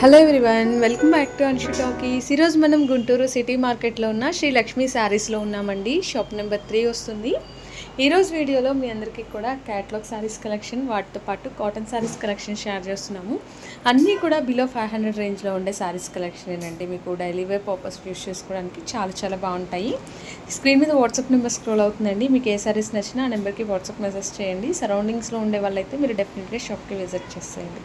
Hello everyone welcome back to Anshu talkies ఈరోజు మనం Guntur city మార్కెట్లో ఉన్న శ్రీ లక్ష్మీ శారీస్లో ఉన్నామండి. షాప్ నెంబర్ త్రీ వస్తుంది. ఈరోజు వీడియోలో మీ అందరికీ కూడా క్యాట్లాగ్ శారీస్ కలెక్షన్ వాటితో పాటు కాటన్ శారీస్ కలెక్షన్ షేర్ చేస్తున్నాము. అన్నీ కూడా బిలో ఫైవ్ హండ్రెడ్ రేంజ్లో ఉండే శారీస్ కలెక్షన్ అండి. మీకు డైలీ వేర్ పర్పస్ యూస్ చేసుకోవడానికి చాలా చాలా బాగుంటాయి. స్క్రీన్ మీద వాట్సాప్ నెంబర్ స్క్రోల్ అవుతుందండి. మీకు ఏ శారీస్ నచ్చినా ఆ నెంబర్కి వాట్సాప్ మెసేజ్ చేయండి. సరౌండింగ్స్లో ఉండే వాళ్ళైతే మీరు డెఫినెట్గా షాప్కి విజిట్ చేసేయండి.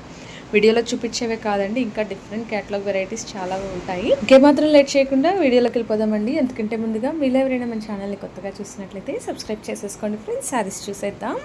వీడియోలో చూపించేవే కాదండి ఇంకా డిఫరెంట్ క్యాటలాగ్ వెరైటీస్ చాలా ఉంటాయి. ఇంకేమాత్రం లేట్ చేయకుండా వీడియోలోకి వెళ్ళిపోదామండి. ఎందుకంటే ముందుగా మీలో ఎవరైనా మన ఛానల్ని కొత్తగా చూసినట్లయితే సబ్స్క్రైబ్ చేసేసుకోండి ఫ్రెండ్స్ శారీస్ చూసేద్దాం.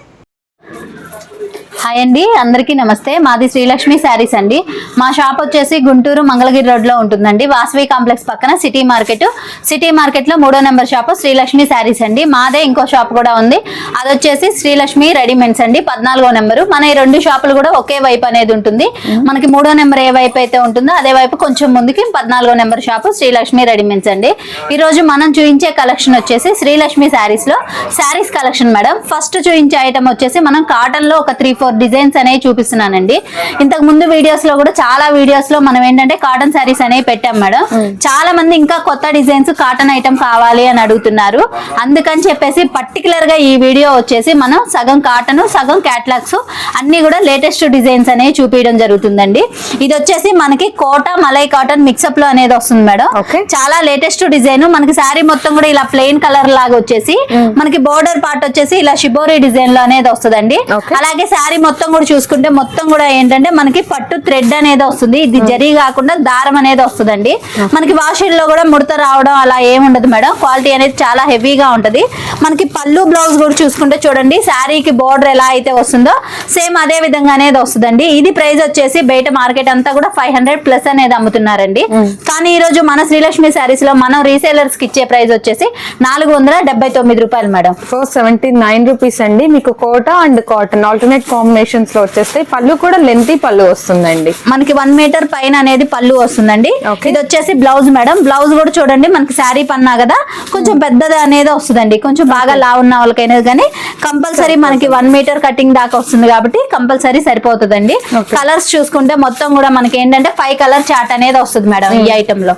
హాయ్ అండి అందరికీ నమస్తే. మాది శ్రీలక్ష్మి శారీస్ అండి. మా షాప్ వచ్చేసి గుంటూరు మంగళగిరి రోడ్లో ఉంటుందండి. వాసవి కాంప్లెక్స్ పక్కన సిటీ మార్కెట్. సిటీ మార్కెట్లో మూడో నెంబర్ షాప్ శ్రీలక్ష్మి శారీస్ అండి. మాదే ఇంకో షాప్ కూడా ఉంది. అది వచ్చేసి శ్రీలక్ష్మి రెడీమేడ్స్ అండి. పద్నాలుగో నెంబరు. మన ఈ రెండు షాపులు కూడా ఒకే వైపు అనేది ఉంటుంది. మనకి మూడో నెంబర్ ఏ వైపు అయితే ఉంటుందో అదే వైపు కొంచెం ముందుకి పద్నాలుగో నెంబర్ షాప్ శ్రీలక్ష్మి రెడీమేడ్స్ అండి. ఈరోజు మనం చూపించే కలెక్షన్ వచ్చేసి శ్రీలక్ష్మి శారీస్లో శారీస్ కలెక్షన్ మేడం. ఫస్ట్ చూపించే ఐటమ్ వచ్చేసి మనం కాటన్లో ఒక త్రీ ఫోర్ డిజైన్స్ అనేవి చూపిస్తున్నానండి. ఇంతకు ముందు వీడియోస్లో కూడా చాలా వీడియోస్లో మనం ఏంటంటే కాటన్ శారీస్ అనేవి పెట్టాం మేడం. చాలా మంది ఇంకా కొత్త డిజైన్స్ కాటన్ ఐటమ్ కావాలి అని అడుగుతున్నారు. అందుకని చెప్పేసి పర్టికులర్గా ఈ వీడియో వచ్చేసి మనం సగం కాటన్ సగం క్యాట్లాగ్స్ అన్ని కూడా లేటెస్ట్ డిజైన్స్ అనేవి చూపించడం జరుగుతుందండి. ఇది వచ్చేసి మనకి కోట మలై కాటన్ మిక్సప్లో అనేది వస్తుంది మేడం. చాలా లేటెస్ట్ డిజైన్ మనకి శారీ మొత్తం కూడా ఇలా ప్లెయిన్ కలర్ లాగా వచ్చేసి మనకి బోర్డర్ పార్ట్ వచ్చేసి ఇలా షిబోరి డిజైన్లో అనేది వస్తుందండి. అలాగే శారీ మొత్తం కూడా చూసుకుంటే మొత్తం కూడా ఏంటంటే మనకి పట్టు థ్రెడ్ అనేది వస్తుంది. ఇది జరీ కాకుండా దారం అనేది వస్తుందండి. మనకి వాషింగ్లో కూడా ముడత రావడం అలా ఏముండదు మేడం. క్వాలిటీ అనేది చాలా హెవీగా ఉంటది. మనకి పళ్ళు బ్లౌజ్ కూడా చూసుకుంటే చూడండి శారీకి బోర్డర్ ఎలా అయితే వస్తుందో సేమ్ అదే విధంగా అనేది వస్తుందండి. ఇది ప్రైస్ వచ్చేసి బయట మార్కెట్ అంతా కూడా ఫైవ్ హండ్రెడ్ ప్లస్ అనేది అమ్ముతున్నారండి. కానీ ఈ రోజు మన శ్రీలక్ష్మి శారీస్లో మనం రీసేలర్స్కి ఇచ్చే ప్రైస్ వచ్చేసి నాలుగు వందల డెబ్బై తొమ్మిది రూపాయలు madam. Four seventy nine rupees అండి. మీకు కోట అండ్ కాటన్ ఆల్టర్నేట్ కాంబినేషన్స్లో వచ్చేస్తాయి పళ్ళు కూడా లెంతీ పళ్ళు వస్తుందండి. మనకి వన్ మీటర్ పైన అనేది పళ్ళు వస్తుందండి. ఇది వచ్చేసి బ్లౌజ్ మేడం బ్లౌజ్ కూడా చూడండి మనకి శారీ పన్నా కదా కొంచెం పెద్దది అనేది వస్తుందండి. కొంచెం బాగా లా ఉన్న వాళ్ళకైనా కానీ కంపల్సరీ మనకి వన్ మీటర్ కటింగ్ దాకా వస్తుంది కాబట్టి కంపల్సరీ సరిపోతుందండి. కలర్స్ చూసుకుంటే మొత్తం కూడా మనకి ఏంటంటే ఫైవ్ కలర్ చాట్ అనేది వస్తుంది మేడం ఈ ఐటమ్లో.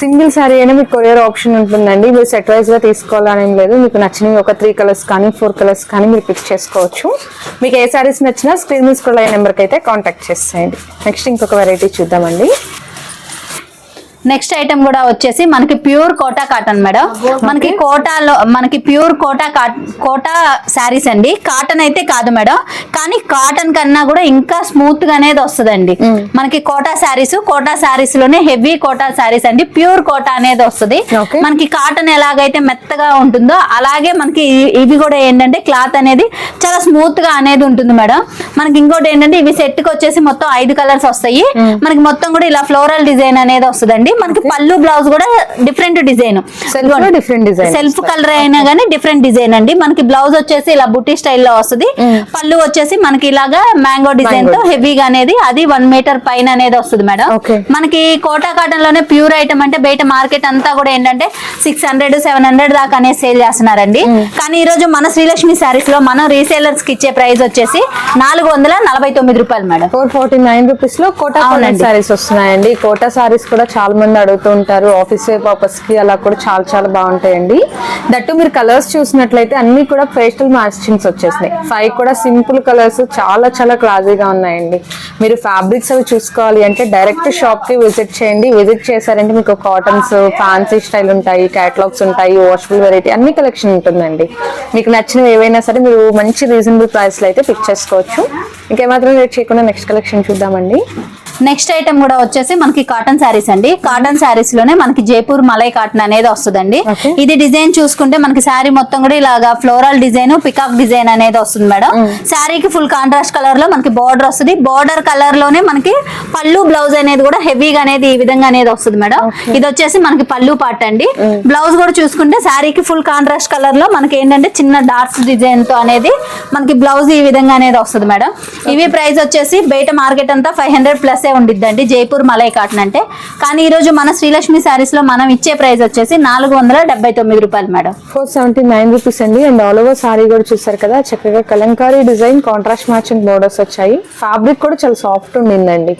సింగిల్ శారీ అయినా మీకు కొరియర్ ఆప్షన్ ఉంటుందండి. మీరు సెట్ వైజ్గా తీసుకోవాలని లేదు. మీకు నచ్చినవి ఒక త్రీ కలర్స్ కానీ ఫోర్ కలర్స్ కానీ మీరు పిక్ చేసుకోవచ్చు. మీకు ఏ శారీస్ నచ్చినా స్క్రీన్ మీద స్క్రోల్ అయ్యే నెంబర్కి అయితే కాంటాక్ట్ చేసేయండి. నెక్స్ట్ ఇంకొక వెరైటీ చూద్దామండి. నెక్స్ట్ ఐటమ్ కూడా వచ్చేసి మనకి ప్యూర్ కోటా కాటన్ మేడం. మనకి కోటాలో మనకి ప్యూర్ కోటా కాట్ శారీస్ అండి. కాటన్ అయితే కాదు మేడం. కానీ కాటన్ కన్నా కూడా ఇంకా స్మూత్గా అనేది వస్తుందండి మనకి కోటా శారీస్ కోటా శారీస్లోనే హెవీ కోటా శారీస్ అండి. ప్యూర్ కోటా అనేది వస్తుంది. మనకి కాటన్ ఎలాగైతే మెత్తగా ఉంటుందో అలాగే మనకి ఇవి కూడా ఏంటంటే క్లాత్ అనేది చాలా స్మూత్గా అనేది ఉంటుంది మేడం. మనకి ఇంకోటి ఏంటంటే ఇవి సెట్కి వచ్చేసి మొత్తం ఐదు కలర్స్ వస్తాయి. మనకి మొత్తం కూడా ఇలా ఫ్లోరల్ డిజైన్ అనేది వస్తుందండి. మనకి పళ్ళు బ్లౌజ్ కూడా different design different design self colour అయినా కానీ డిఫరెంట్ డిజైన్ అండి. మనకి బ్లౌజ్ వచ్చేసి ఇలా బుట్టి స్టైల్లో వస్తుంది. పళ్ళు వచ్చేసి మనకి ఇలాగా మ్యాంగో డిజైన్తో హెవీగా అనేది అది వన్ మీటర్ పైన అనేది వస్తుంది మేడం. మనకి కోటా కాటన్లోనే ప్యూర్ ఐటమ్ అంటే బయట మార్కెట్ అంతా కూడా ఏంటంటే సిక్స్ హండ్రెడ్ సెవెన్ హండ్రెడ్ దాకా అనేది సేల్ చేస్తున్నారండి. కానీ ఈ రోజు మన శ్రీలక్ష్మి శారీస్లో మనం రీసేలర్స్కి ఇచ్చే ప్రైస్ వచ్చేసి నాలుగు వందల నలభై తొమ్మిది రూపాయలు మేడం. ఫోర్ ఫార్టీ నైన్ రూపీస్లో కోటా. సారీస్ వస్తున్నాయండి. కోటా సారీస్ కూడా చాలా మంది అడుగుతూ ఉంటారు ఆఫీస్ పర్పస్కి? అలా కూడా చాలా చాలా బాగుంటాయండి. దట్టు మీరు కలర్స్ చూసినట్లయితే అన్ని కూడా పేస్టల్ మ్యాచింగ్స్ వచ్చేసినాయి. ఫైవ్ కూడా సింపుల్ కలర్స్ చాలా చాలా క్లాజీగా ఉన్నాయండి. మీరు ఫ్యాబ్రిక్స్ అవి చూసుకోవాలి అంటే డైరెక్ట్ షాప్కి విజిట్ చేయండి. విజిట్ చేశారంటే మీకు కాటన్స్ ఫ్యాన్సీ స్టైల్ ఉంటాయి క్యాటలాగ్స్ ఉంటాయి వాషబుల్ వెరైటీ అన్ని కలెక్షన్ ఉంటుందండి. మీకు నచ్చినవి ఏవైనా సరే మీరు మంచి రీజనబుల్ ప్రైస్లో అయితే పిక్ చేసుకోవచ్చు. ఇంకేమాత్రం రేట్ చేయకుండా నెక్స్ట్ కలెక్షన్ చూద్దామండి. నెక్స్ట్ ఐటమ్ కూడా వచ్చేసి మనకి కాటన్ శారీస్ అండి. కాటన్ శారీస్లోనే మనకి జైపూర్ మలై కాటన్ అనేది వస్తుందండి. ఇది డిజైన్ చూసుకుంటే మనకి శారీ మొత్తం కూడా ఇలాగా ఫ్లోరల్ డిజైన్ పికాక్ డిజైన్ అనేది వస్తుంది మేడం. శారీకి ఫుల్ కాంట్రాస్ట్ కలర్లో మనకి బార్డర్ వస్తుంది. బార్డర్ కలర్లోనే మనకి పళ్ళు బ్లౌజ్ అనేది కూడా హెవీగా అనేది ఈ విధంగా అనేది వస్తుంది మేడం. ఇది వచ్చేసి మనకి పళ్ళు పార్ట్ అండి. బ్లౌజ్ కూడా చూసుకుంటే శారీకి ఫుల్ కాంట్రాస్ట్ కలర్లో మనకి ఏంటంటే చిన్న డార్క్స్ డిజైన్తో అనేది మనకి బ్లౌజ్ ఈ విధంగా అనేది వస్తుంది మేడం. ఇవి ప్రైస్ వచ్చేసి బయట మార్కెట్ అంతా ఫైవ్ హండ్రెడ్ ప్లస్ ఉండిద్దండి. జైపూర్ మలై కాటన్ అంటే. కానీ ఈరోజు మన శ్రీలక్ష్మి శారీస్లో మనం ఇచ్చే ప్రైస్ వచ్చేసి నాలుగు వందల డెబ్బై తొమ్మిది రూపాయలు madam. Four seventy nine rupees అండి. అండ్ ఆల్ ఓవర్ సారీ కూడా చూసారు కదా చక్కగా kalamkari design contrast matching borders వచ్చాయి. ఫ్యాబ్రిక్ కూడా చాలా సాఫ్ట్ ఉండిందండి.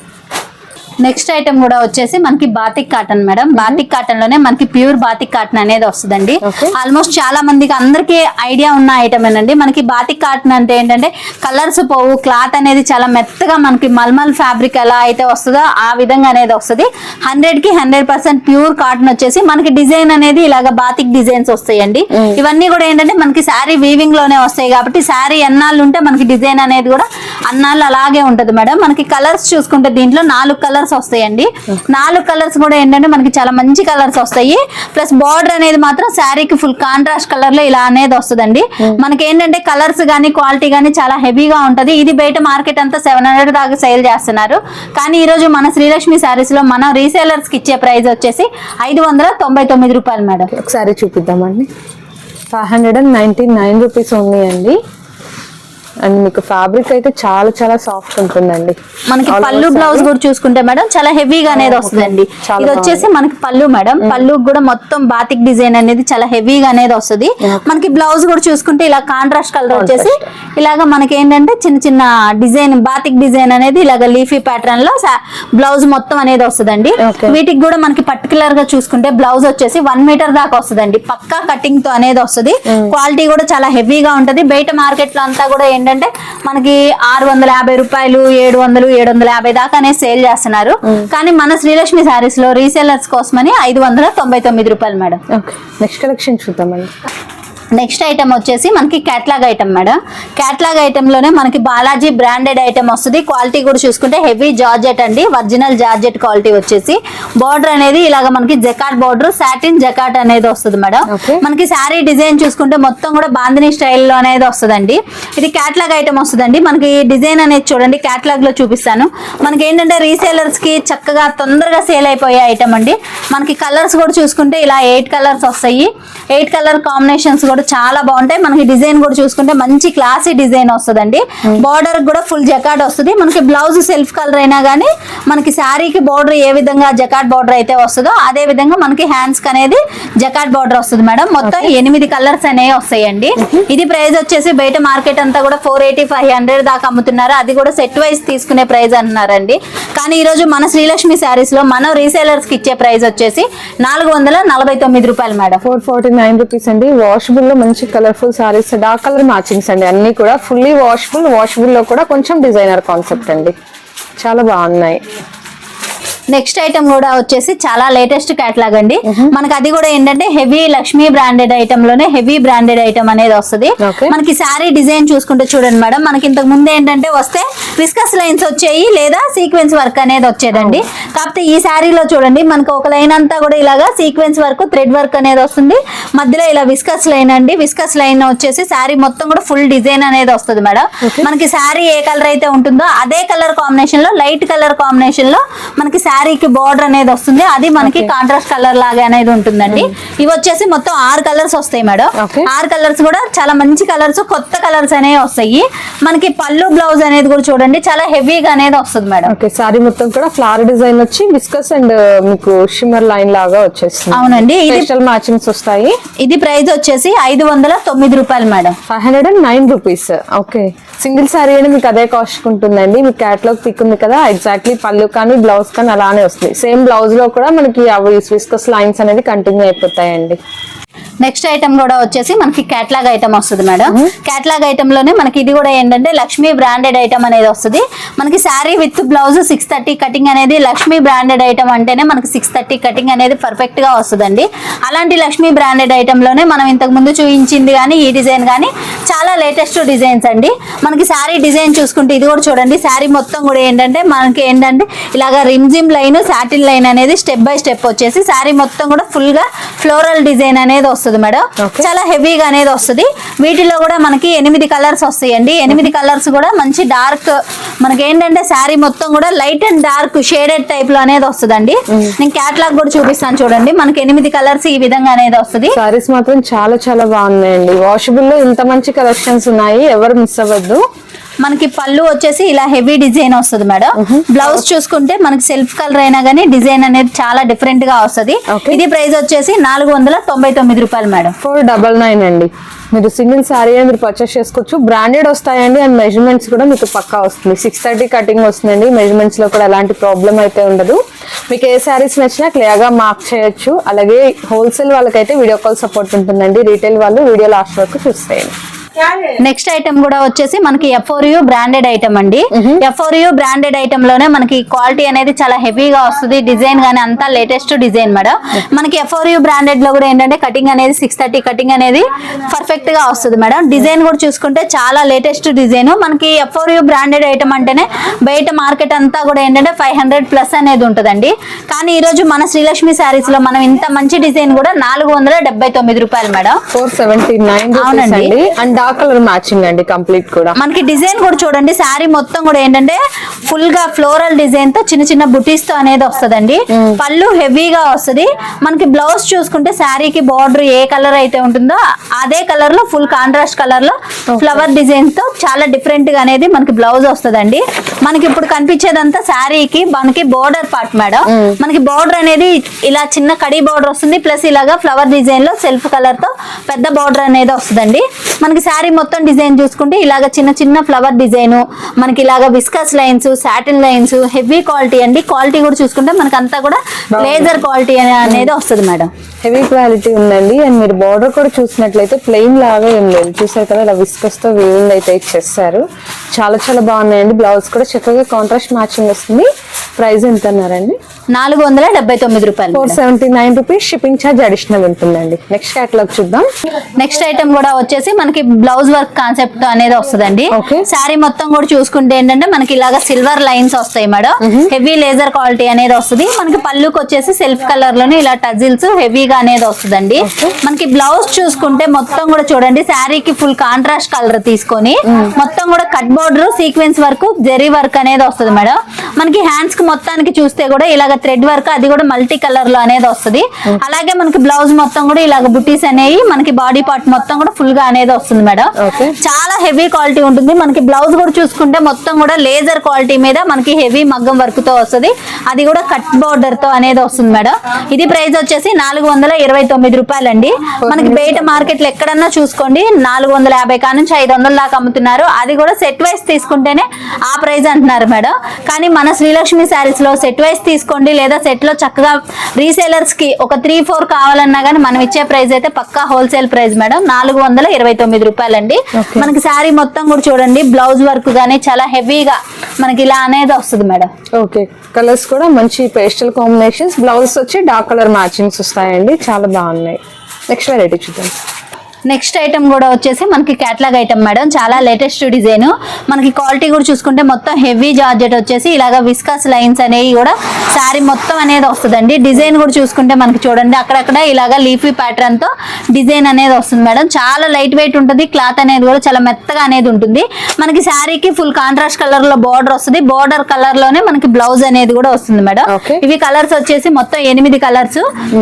నెక్స్ట్ ఐటమ్ కూడా వచ్చేసి మనకి బాతిక్ కాటన్ మేడం. బాతిక్ కాటన్లోనే మనకి ప్యూర్ బాతిక్ కాటన్ అనేది వస్తుందండి. ఆల్మోస్ట్ చాలా మందికి అందరికీ ఐడియా ఉన్న ఐటమ్ ఏనండి. మనకి బాతిక్ కాటన్ అంటే ఏంటంటే కలర్స్ పోవు క్లాత్ అనేది చాలా మెత్తగా మనకి మల్మల్ ఫ్యాబ్రిక్ ఎలా అయితే వస్తుందో ఆ విధంగా అనేది వస్తుంది. హండ్రెడ్కి హండ్రెడ్ పర్సెంట్ ప్యూర్ కాటన్ వచ్చేసి మనకి డిజైన్ అనేది ఇలాగ బాతిక్ డిజైన్స్ వస్తాయండి. ఇవన్నీ కూడా ఏంటంటే మనకి శారీ వీవింగ్లోనే వస్తాయి కాబట్టి శారీ ఎన్నాళ్ళు ఉంటే మనకి డిజైన్ అనేది కూడా అన్నాళ్ళు అలాగే ఉంటది మేడం. మనకి కలర్స్ చూసుకుంటే దీంట్లో నాలుగు కలర్స్ వస్తాయండి. నాలుగు కలర్స్ కూడా ఏంటంటే మనకి చాలా మంచి కలర్స్ వస్తాయి. ప్లస్ బార్డర్ అనేది మాత్రం శారీకి ఫుల్ కాంట్రాస్ట్ కలర్లో ఇలా అనేది వస్తుందండి. మనకి ఏంటంటే కలర్స్ గానీ క్వాలిటీ గానీ చాలా హెవీగా ఉంటది. ఇది బయట మార్కెట్ అంతా సెవెన్ హండ్రెడ్ దాకా సేల్ చేస్తున్నారు. కానీ ఈ రోజు మన శ్రీలక్ష్మి శారీస్లో మనం రీసేలర్స్కి ఇచ్చే ప్రైస్ వచ్చేసి ఐదు వందల తొంభై తొమ్మిది రూపాయలు మేడం. ఒకసారి చూపిద్దామండి. Five hundred and ninety nine rupees ఉన్నాయండి అండి. మీకు ఫ్యాబ్రిక్ అయితే చాలా చాలా సాఫ్ట్ ఉంటుందండి. మనకి పళ్ళు బ్లౌజ్ కూడా చూసుకుంటే మేడం చాలా హెవీగా అనేది వస్తుందండి. ఇది వచ్చేసి మనకి పళ్ళు మేడం. పళ్ళు కూడా మొత్తం బాతిక్ డిజైన్ అనేది చాలా హెవీగా అనేది వస్తుంది. మనకి బ్లౌజ్ కూడా చూసుకుంటే ఇలా కాంట్రాస్ట్ కలర్ వచ్చేసి ఇలాగ మనకి ఏంటంటే చిన్న చిన్న డిజైన్ బాతిక్ డిజైన్ అనేది ఇలాగ లీఫీ ప్యాటర్న్లో బ్లౌజ్ మొత్తం అనేది వస్తుందండి. వీటికి కూడా మనకి పర్టికులర్గా చూసుకుంటే బ్లౌజ్ వచ్చేసి వన్ మీటర్ దాకా వస్తుందండి. పక్కా కటింగ్తో అనేది వస్తుంది. క్వాలిటీ కూడా చాలా హెవీగా ఉంటది. బయట మార్కెట్లో అంతా కూడా ఏంటంటే మనకి ఆరు వందల యాభై రూపాయలు ఏడు వందలు ఏడు వందల యాభై దాకా అనేది సేల్ చేస్తున్నారు. కానీ మన శ్రీలక్ష్మి శారీస్లో రీసేలర్స్ కోసమని ఐదు వందల తొంభై తొమ్మిది రూపాయలు మేడం. నెక్స్ట్ కలెక్షన్ చూద్దామండి. నెక్స్ట్ ఐటమ్ వచ్చేసి మనకి క్యాట్లాగ్ ఐటమ్ మేడం. క్యాట్లాగ్ ఐటమ్లోనే మనకి బాలాజీ బ్రాండెడ్ ఐటమ్ వస్తుంది. క్వాలిటీ కూడా చూసుకుంటే హెవీ జార్జెట్ అండి. ఒరిజినల్ జార్జెట్ క్వాలిటీ వచ్చేసి. బార్డర్ అనేది ఇలాగ మనకి జకాట్ బార్డర్ సాటిన్ జకాట్ అనేది వస్తుంది మేడం. మనకి శారీ డిజైన్ చూసుకుంటే మొత్తం కూడా బాందిని స్టైల్లో అనేది వస్తుందండి. ఇది క్యాట్లాగ్ ఐటమ్ వస్తుందండి. మనకి డిజైన్ అనేది చూడండి క్యాట్లాగ్లో చూపిస్తాను. మనకి ఏంటంటే రీసేలర్స్కి చక్కగా తొందరగా సేల్ అయిపోయే ఐటమ్ అండి. మనకి కలర్స్ కూడా చూసుకుంటే ఇలా ఎయిట్ కలర్స్ వస్తాయి. ఎయిట్ కలర్ కాంబినేషన్స్ కూడా చాలా బాగుంటాయి. మనకి డిజైన్ కూడా చూసుకుంటే మంచి క్లాసీ డిజైన్ వస్తుందండి. బార్డర్ కూడా ఫుల్ జకాట్ వస్తుంది. మనకి బ్లౌజ్ సెల్ఫ్ కలర్ అయినా కానీ మనకి శారీకి బార్డర్ ఏ విధంగా జకాట్ బార్డర్ అయితే వస్తుందో అదే విధంగా మనకి హ్యాండ్స్ అనేది జకాట్ బార్డర్ వస్తుంది మేడం. మొత్తం ఎనిమిది కలర్స్ అనేవి వస్తాయండి. ఇది ప్రైస్ వచ్చేసి బయట మార్కెట్ అంతా కూడా ఫోర్ ఎయిటీ ఫైవ్ హండ్రెడ్ దాకా అమ్ముతున్నారు. అది కూడా సెట్ వైజ్ తీసుకునే ప్రైస్ అంటున్నారండి కానీ ఈ రోజు మన శ్రీలక్ష్మి శారీస్లో మనం రీసేలర్స్కి ఇచ్చే ప్రైస్ వచ్చేసి నాలుగు వందల నలభై తొమ్మిది రూపాయలు madam. Four forty nine rupees అండి. వాషబుల్ లో మంచి colourful saris dark colour matchings అండి. అన్ని కూడా ఫుల్లీ వాష్ఫుల్ వాషబుల్లో కూడా కొంచెం డిజైనర్ కాన్సెప్ట్ అండి. చాలా బాగున్నాయి. నెక్స్ట్ ఐటమ్ కూడా వచ్చేసి చాలా లేటెస్ట్ కేటలాగ్ అండి. మనకి అది కూడా ఏంటంటే హెవీ లక్ష్మీ బ్రాండెడ్ ఐటమ్లోనే హెవీ బ్రాండెడ్ ఐటమ్ అనేది వస్తుంది. మనకి శారీ డిజైన్ చూసుకుంటే చూడండి మేడం మనకి ఇంతకు ముందు ఏంటంటే వస్తే విస్కస్ లైన్స్ వచ్చాయి లేదా సీక్వెన్స్ వర్క్ అనేది వచ్చేదండి. కాకపోతే ఈ శారీలో చూడండి మనకి ఒక లైన్ అంతా కూడా ఇలాగా సీక్వెన్స్ వర్క్ థ్రెడ్ వర్క్ అనేది వస్తుంది. మధ్యలో ఇలా విస్కస్ లైన్ అండి. విస్కస్ లైన్ వచ్చేసి శారీ మొత్తం కూడా ఫుల్ డిజైన్ అనేది వస్తుంది మేడం. మనకి శారీ ఏ కలర్ అయితే ఉంటుందో అదే కలర్ కాంబినేషన్లో లైట్ కలర్ కాంబినేషన్లో మనకి శారీకి బార్డర్ అనేది వస్తుంది. అది మనకి కాంట్రాస్ట్ కలర్ లాగా అనేది ఉంటుందండి. ఇవి వచ్చేసి మొత్తం ఆరు కలర్స్ వస్తాయి మేడం. ఆరు కలర్స్ కూడా చాలా మంచి కలర్స్ కొత్త కలర్స్ అనేవి వస్తాయి. మనకి పళ్ళు బ్లౌజ్ అనేది కూడా చూడండి చాలా హెవీగా అనేది వస్తుంది మేడం. ఓకే సారీ మొత్తం కూడా ఫ్లవర్ డిజైన్ వచ్చి బిస్కస్ అండ్ మీకు షిమ్మర్ లైన్ లాగా వచ్చేస్తుంది. అవునండి. ఇది మ్యాచింగ్స్ వస్తాయి. ఇది ప్రైస్ వచ్చేసి ఐదు వందల తొమ్మిది రూపాయలు madam. Five hundred and nine rupees okay single sari అని మీకు అదే కాస్ట్ ఉంటుందండి. మీకు క్యాట్లాగ్ పిక్ ఉంది కదా. ఎగ్జాక్ట్లీ పళ్ళు కానీ బ్లౌజ్ కానీ బాగానే వస్తుంది. సేమ్ బ్లౌజ్లో కూడా మనకి అవి విస్కస్ లైన్స్ అనేది కంటిన్యూ అయిపోతాయండి. నెక్స్ట్ ఐటమ్ కూడా వచ్చేసి మనకి క్యాట్లాగ్ ఐటమ్ వస్తుంది మేడం. క్యాట్లాగ్ ఐటమ్లోనే మనకి ఇది కూడా ఏంటంటే లక్ష్మీ బ్రాండెడ్ ఐటమ్ అనేది వస్తుంది. మనకి sari with blouse six thirty cutting అనేది లక్ష్మీ బ్రాండెడ్ ఐటమ్ అంటేనే మనకి సిక్స్ థర్టీ కటింగ్ అనేది పర్ఫెక్ట్గా వస్తుందండి. అలాంటి లక్ష్మీ బ్రాండెడ్ ఐటమ్లోనే మనం ఇంతకు ముందు చూపించింది కానీ ఈ డిజైన్ కానీ చాలా లేటెస్ట్ డిజైన్స్ అండి. మనకి శారీ డిజైన్ చూసుకుంటే ఇది కూడా చూడండి. శారీ మొత్తం కూడా ఏంటంటే మనకి ఏంటంటే ఇలాగా రిమ్జిమ్ లైన్ సాటిన్ లైన్ అనేది స్టెప్ బై స్టెప్ వచ్చేసి శారీ మొత్తం కూడా ఫుల్గా ఫ్లోరల్ డిజైన్ అనేది వస్తుంది. మేడం. Okay. చాలా హెవీగా అనేది వస్తుంది. వీటిలో కూడా మనకి ఎనిమిది కలర్స్ వస్తాయండి. ఎనిమిది కలర్స్ కూడా మంచి డార్క్ మనకి ఏంటంటే శారీ మొత్తం కూడా లైట్ అండ్ డార్క్ షేడెడ్ టైప్లో అనేది వస్తుందండి. నేను క్యాట్లాగ్ కూడా చూపిస్తాను చూడండి. మనకి ఎనిమిది కలర్స్ ఈ విధంగా అనేది వస్తుంది. సారీస్ మాత్రం చాలా చాలా బాగున్నాయండి. వాషబుల్లో ఇంత మంచి కలెక్షన్స్ ఉన్నాయి. ఎవరు మిస్ అవ్వద్దు. మనకి పళ్ళు వచ్చేసి ఇలా హెవీ డిజైన్ వస్తుంది మేడం. బ్లౌజ్ చూసుకుంటే మనకి సెల్ఫ్ కలర్ అయినా కానీ డిజైన్ అనేది చాలా డిఫరెంట్గా వస్తుంది. ఇది ప్రైస్ వచ్చేసి నాలుగు వందల తొంభై తొమ్మిది రూపాయలు మేడం. ఫోర్ డబల్ నైన్ అండి. మీరు సింగిల్ శారీ మీరు పర్చేస్ చేసుకోవచ్చు. బ్రాండెడ్ వస్తాయండి అండ్ మెజర్మెంట్స్ కూడా మీకు పక్కా వస్తుంది. సిక్స్ థర్టీ కటింగ్ వస్తుందండి. మెజర్మెంట్స్లో కూడా ఎలాంటి ప్రాబ్లం అయితే ఉండదు. మీకు ఏ శారీస్ నచ్చినా క్లియర్గా మార్క్ చేయొచ్చు. అలాగే హోల్సేల్ వాళ్ళకైతే వీడియో కాల్ సపోర్ట్ ఉంటుందండి. రీటైల్ వాళ్ళు వీడియో లాస్ట్ వరకు చూస్తాయండి నెక్స్ట్ ఐటమ్ కూడా వచ్చేసి మనకి ఎఫ్ఓర్ యూ బ్రాండెడ్ ఐటమ్ అండి. ఎఫ్ఓర్ యూ బ్రాండెడ్ ఐటమ్లోనే మనకి క్వాలిటీ అనేది చాలా హెవీగా వస్తుంది. డిజైన్ గానీ అంతా లేటెస్ట్ డిజైన్ మేడం. మనకి ఎఫ్ఓర్ యూ బ్రాండెడ్లో కూడా ఏంటంటే కటింగ్ అనేది సిక్స్ థర్టీ కటింగ్ అనేది పర్ఫెక్ట్గా వస్తుంది మేడం. డిజైన్ కూడా చూసుకుంటే చాలా లేటెస్ట్ డిజైన్. మనకి ఎఫ్ఓర్ యూ బ్రాండెడ్ ఐటమ్ అంటేనే బయట మార్కెట్ అంతా కూడా ఏంటంటే ఫైవ్ హండ్రెడ్ ప్లస్ అనేది ఉంటుందండి. కానీ ఈ రోజు మన శ్రీలక్ష్మి శారీస్లో మనం ఇంత మంచి డిజైన్ కూడా నాలుగు వందల డెబ్బై తొమ్మిది రూపాయలు మేడం. ఫోర్ సెవెంటీ నైన్ అవునండి. అండి. డార్క్ కలర్ మ్యాచింగ్ అండి కంప్లీట్ కూడా. మనకి డిజైన్ కూడా చూడండి శారీ మొత్తం కూడా ఏంటంటే ఫుల్గా ఫ్లోరల్ డిజైన్తో చిన్న చిన్న బుటీస్తో అనేది వస్తదండి. పళ్ళు హెవీగా వస్తది. మనకి బ్లౌజ్ చూసుకుంటే శారీకి బార్డర్ ఏ కలర్ అయితే ఉంటుందో అదే కలర్లో ఫుల్ కాంట్రాస్ట్ కలర్లో ఫ్లవర్ డిజైన్తో చాలా డిఫరెంట్గా అనేది మనకి బ్లౌజ్ వస్తదండి. మనకి ఇప్పుడు కనిపించేదంతా శారీకి మనకి బోర్డర్ పార్ట్ మేడం మనకి బార్డర్ అనేది ఇలా చిన్న కడి బార్డర్ వస్తుంది ప్లస్ ఇలాగా ఫ్లవర్ డిజైన్లో సెల్ఫ్ కలర్తో పెద్ద బార్డర్ అనేది వస్తుందండి. మనకి శారీ మొత్తం డిజైన్ చూసుకుంటే ఇలాగ చిన్న చిన్న ఫ్లవర్ డిజైన్ మనకి ఇలాగ viscose lines satin lines heavy quality అండి. క్వాలిటీ కూడా చూసుకుంటే మనకి అంతా కూడా లేజర్ క్వాలిటీ అనేది వస్తుంది మేడం. హెవీ క్వాలిటీ ఉందండి. అండ్ మీరు బార్డర్ కూడా చూసినట్లయితే ప్లెయిన్ లాగా ఏం లేదు చూసారు కదా ఇలా విస్కస్తో వీవింగ్ అయితే ఇచ్చేస్తారు చాలా చాలా బాగున్నాయండి. బ్లౌజ్ కూడా చక్కగా కాంట్రాస్ట్ మ్యాచింగ్ వస్తుంది. ప్రైస్ ఎంత అన్నారండి నాలుగు వందల డెబ్బై తొమ్మిది రూపాయలు four seventy nine rupees shipping charge additional ఉంటుందండి. నెక్స్ట్ క్యాటలాగ్ చూద్దాం. నెక్స్ట్ ఐటమ్ కూడా వచ్చేసి మనకి బ్లౌజ్ వర్క్ కాన్సెప్ట్ అనేది వస్తుందండి. శారీ మొత్తం కూడా చూసుకుంటే ఏంటంటే మనకి ఇలాగా సిల్వర్ లైన్స్ వస్తాయి మేడం. హెవీ లేజర్ క్వాలిటీ అనేది వస్తుంది. మనకి పళ్ళుకి వచ్చేసి సెల్ఫ్ కలర్లోనే ఇలా టజిల్స్ హెవీగా అనేది వస్తుందండి. మనకి బ్లౌజ్ చూసుకుంటే మొత్తం కూడా చూడండి శారీకి ఫుల్ కాంట్రాస్ట్ కలర్ తీసుకొని మొత్తం కూడా cut border sequence work zari work అనేది వస్తుంది మేడం. మనకి హ్యాండ్స్కి మొత్తానికి చూస్తే కూడా ఇలాగ థ్రెడ్ వర్క్ అది కూడా మల్టీ కలర్లో అనేది వస్తుంది. అలాగే మనకి బ్లౌజ్ మొత్తం కూడా ఇలాగ బుటీస్ అనేవి మనకి బాడీ పార్ట్ మొత్తం కూడా ఫుల్గా అనేది వస్తుంది మేడం. చాలా హెవీ క్వాలిటీ ఉంటుంది. మనకి బ్లౌజ్ కూడా చూసుకుంటే మొత్తం కూడా లేజర్ క్వాలిటీ మీద మనకి హెవీ మగ్గం వర్క్తో వస్తుంది. అది కూడా కట్ బోర్డర్తో అనేది వస్తుంది మేడం. ఇది ప్రైస్ వచ్చేసి నాలుగు వందల ఇరవై తొమ్మిది రూపాయలండి. మనకి బయట మార్కెట్లో ఎక్కడన్నా చూసుకోండి. నాలుగు వందల యాభై కా నుంచి ఐదు వందల దాకా అమ్ముతున్నారు. అది కూడా సెట్ వైస్ తీసుకుంటేనే ఆ ప్రైస్ అంటున్నారు మేడం. కానీ మన శ్రీలక్ష్మి శారీస్లో సెట్ వైస్ తీసుకోండి లేదా సెట్లో చక్కగా రీసేలర్స్కి ఒక త్రీ ఫోర్ కావాలన్నా కానీ మనం ఇచ్చే ప్రైస్ అయితే పక్కా హోల్సేల్ ప్రైస్ మేడం. నాలుగు వందల ఇరవై తొమ్మిది రూపాయలండి. మనకి శారీ మొత్తం కూడా చూడండి బ్లౌజ్ వర్క్ గానీ చాలా హెవీగా మనకి ఇలా అనేది వస్తుంది మేడం. ఓకే. కలర్స్ కూడా మంచి పేస్టల్ కాంబినేషన్స్ బ్లౌజ్ వచ్చి డార్క్ కలర్ మ్యాచింగ్స్ వస్తాయండి. చాలా బాగున్నాయి. నెక్స్ట్ వెరైటీ చూద్దాం. నెక్స్ట్ ఐటమ్ కూడా వచ్చేసి మనకి క్యాట్లాగ్ ఐటమ్ మేడం. చాలా లేటెస్ట్ డిజైన్ మనకి క్వాలిటీ కూడా చూసుకుంటే మొత్తం హెవీ జార్జెట్ వచ్చేసి ఇలాగ విస్కస్ లైన్స్ అనేవి కూడా శారీ మొత్తం అనేది వస్తుందండి. డిజైన్ కూడా చూసుకుంటే మనకి చూడండి అక్కడక్కడ ఇలాగ లీఫీ ప్యాటర్న్తో డిజైన్ అనేది వస్తుంది మేడం. చాలా లైట్ వెయిట్ ఉంటుంది క్లాత్ అనేది కూడా చాలా మెత్తగా అనేది ఉంటుంది. మనకి శారీకి ఫుల్ కాంట్రాస్ట్ కలర్లో బార్డర్ వస్తుంది. బార్డర్ కలర్లోనే మనకి బ్లౌజ్ అనేది కూడా వస్తుంది మేడం. ఇవి కలర్స్ వచ్చేసి మొత్తం ఎనిమిది కలర్స్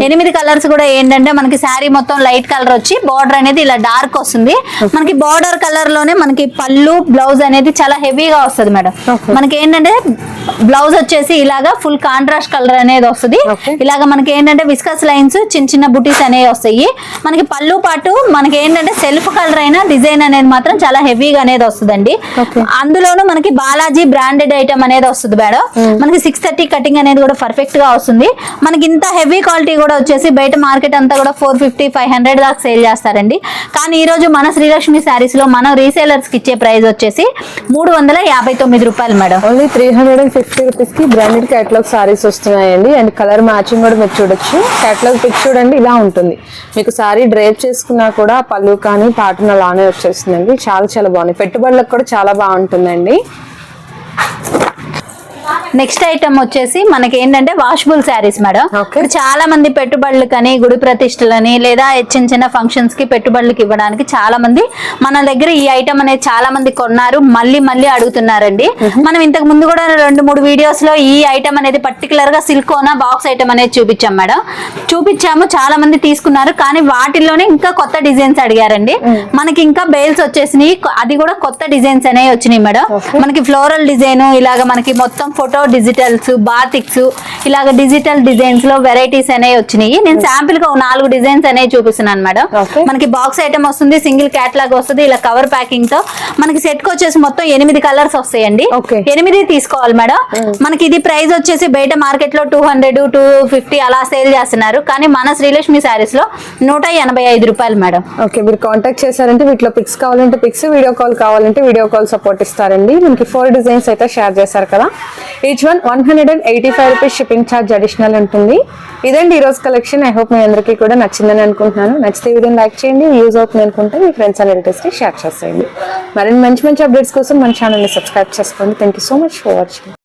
ఎనిమిది కలర్స్ కూడా ఏంటంటే మనకి శారీ మొత్తం లైట్ కలర్ వచ్చి బార్డర్ అనేది ఇలా డార్క్ వస్తుంది. మనకి బార్డర్ కలర్లోనే మనకి పళ్ళు బ్లౌజ్ అనేది చాలా హెవీగా వస్తుంది మేడం. మనకి ఏంటంటే బ్లౌజ్ వచ్చేసి ఇలాగా ఫుల్ కాంట్రాస్ట్ కలర్ అనేది వస్తుంది. ఇలాగ మనకి ఏంటంటే విస్కస్ లైన్స్ చిన్న చిన్న బుటీస్ అనేవి వస్తాయి. మనకి పళ్ళు పాటు మనకి ఏంటంటే సెల్ఫ్ కలర్ అయిన డిజైన్ అనేది మాత్రం చాలా హెవీగా అనేది వస్తుందండి. అందులోనూ మనకి బాలాజీ బ్రాండెడ్ ఐటమ్ అనేది వస్తుంది మేడం మనకి సిక్స్ థర్టీ కటింగ్ అనేది కూడా పర్ఫెక్ట్గా వస్తుంది. మనకి ఇంత హెవీ క్వాలిటీ కూడా వచ్చేసి బయట మార్కెట్ అంతా కూడా ఫోర్ ఫిఫ్టీ ఫైవ్ హండ్రెడ్ దాకా సేల్ చేస్తారండి. కానీ ఈరోజు మన శ్రీలక్ష్మి శారీస్లో మనం రీసేలర్స్కి ఇచ్చే ప్రైస్ వచ్చేసి మూడు వందల యాభై తొమ్మిది రూపాయలు madam. Only three hundred and fifty రూపీస్కి బ్రాండెడ్ క్యాటలాగ్ సారీస్ వస్తున్నాయండి. అండ్ కలర్ మ్యాచింగ్ కూడా మీరు చూడొచ్చు. క్యాటలాగ్ పిక్ చూడండి ఇలా ఉంటుంది. మీకు సారీ డ్రైవ్ చేసుకున్నా కూడా పళ్ళు కానీ ప్యాటర్న్ అలానే వచ్చేస్తుందండి. చాలా చాలా బాగుంది పెట్టుబడులకు కూడా చాలా బాగుంటుందండి. నెక్స్ట్ ఐటమ్ వచ్చేసి మనకి ఏంటంటే వాషబుల్ శారీస్ మేడం. ఇప్పుడు చాలా మంది పెట్టుబడులకని గుడి ప్రతిష్టలని లేదా చిన్న చిన్న ఫంక్షన్స్కి పెట్టుబడులకి ఇవ్వడానికి చాలా మంది మన దగ్గర ఈ ఐటమ్ అనేది చాలా మంది కొన్నారు మళ్ళీ మళ్ళీ అడుగుతున్నారండి. మనం ఇంతకు ముందు కూడా రెండు మూడు వీడియోస్లో ఈ ఐటమ్ అనేది పర్టికులర్గా సిల్కోనా బాక్స్ ఐటమ్ అనేది చూపించాం మేడం చూపించాము చాలా మంది తీసుకున్నారు కానీ వాటిల్లోనే ఇంకా కొత్త డిజైన్స్ అడిగారండి. మనకి ఇంకా బేల్స్ వచ్చేసినాయి అది కూడా కొత్త డిజైన్స్ అనేవి వచ్చినాయి మేడం మనకి ఫ్లోరల్ డిజైన్ ఇలాగ మనకి మొత్తం ఫోటో డిజిటల్స్ బాతిక్స్ ఇలాగ డిజిటల్ డిజైన్స్లో వెరైటీస్ అనేవి వచ్చినాయి. నేను శాంపిల్గా నాలుగు డిజైన్స్ అనేవి చూపిస్తున్నాను మేడం. మనకి బాక్స్ ఐటమ్ వస్తుంది సింగిల్ క్యాట్లాగ్ వస్తుంది ఇలా కవర్ ప్యాకింగ్తో. మనకి సెట్కి వచ్చేసి మొత్తం ఎనిమిది కలర్స్ వస్తాయండి. ఎనిమిది తీసుకోవాలి మేడం. మనకి ఇది ప్రైస్ వచ్చేసి బయట మార్కెట్లో టూ హండ్రెడ్ టూ ఫిఫ్టీ అలా సేల్ చేస్తున్నారు. కానీ మన శ్రీలక్ష్మి శారీస్లో నూట ఎనభై ఐదు రూపాయలు మేడం. ఓకే మీరు కాంటాక్ట్ చేశారంటే వీటిలో పిక్స్ కావాలంటే పిక్స్ వీడియో కాల్ కావాలంటే వీడియో కాల్ సపోర్ట్ ఇస్తారండి. మనకి ఫోర్ డిజైన్స్ అయితే షేర్ చేశారు కదా. Each one one hundred and eighty five rupees shipping charge additional ఉంటుంది. ఇదండి ఈరోజు కలెక్షన్ ఐ హోప్ మీ అందరికీ కూడా నచ్చిందని అనుకుంటున్నాను. నచ్చితే విధంగా లైక్ చేయండి యూజ్ అవుతుంది అనుకుంటే మీ ఫ్రెండ్స్ అండ్ రిలేటివ్స్కి షేర్ చేసేయండి. మరిన్ని మంచి మంచి అప్డేట్స్ కోసం మన ఛానల్ని సబ్స్క్రైబ్ చేసుకోండి. Thank you so much for watching